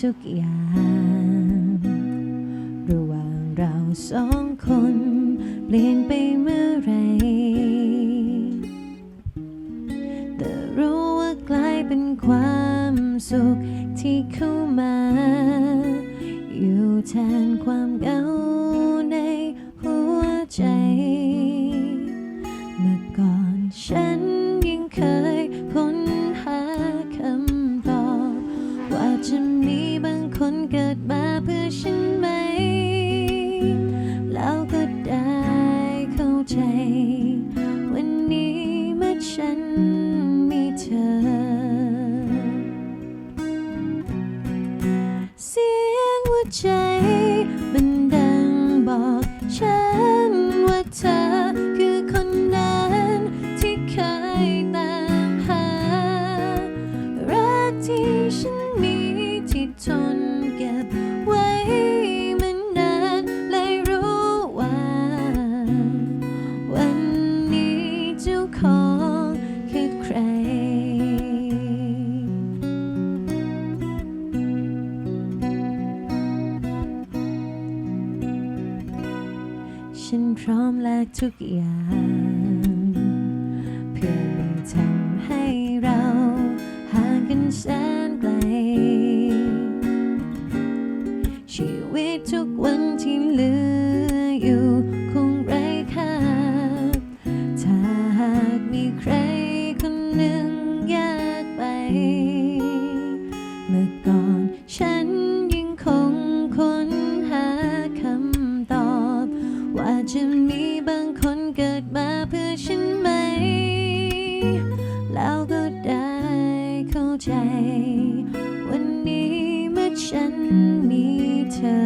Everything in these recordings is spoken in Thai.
ทุกอย่าง ระหว่างเราสองคนเปลี่ยนไปเมื่อไร แต่รู้ว่ากลายเป็นความสุขที่เข้ามา อยู่แทนความเหงาในหัวใจ ฉันพร้อมแลกทุกอย่าง เพื่อไม่ทำให้เราห่างกันแสน ว่าจะมีบางคนเกิดมาเพื่อฉันไหม แล้วก็ได้เข้าใจ วันนี้เมื่อฉันมีเธอ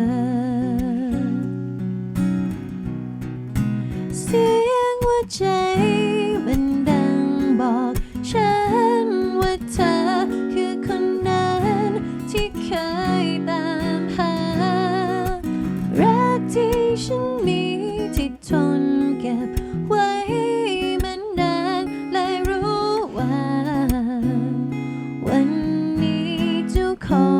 เสียงหัวใจ เ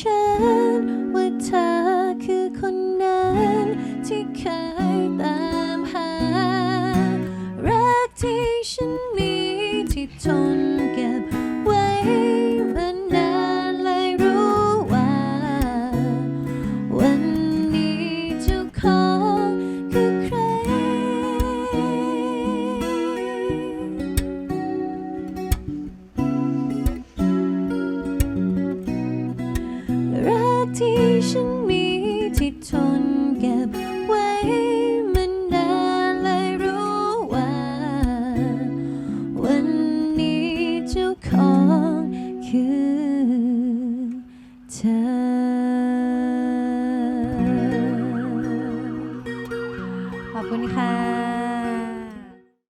ฉันว่าเธอคือคนนั้นที่เคยตามหา รักที่ฉันมีที่ทน ที่ฉันมีที่ทนเก็บไว้มันนานเลยรู้ว่า วันนี้เจ้าของคือเธอ ขอบคุณค่ะ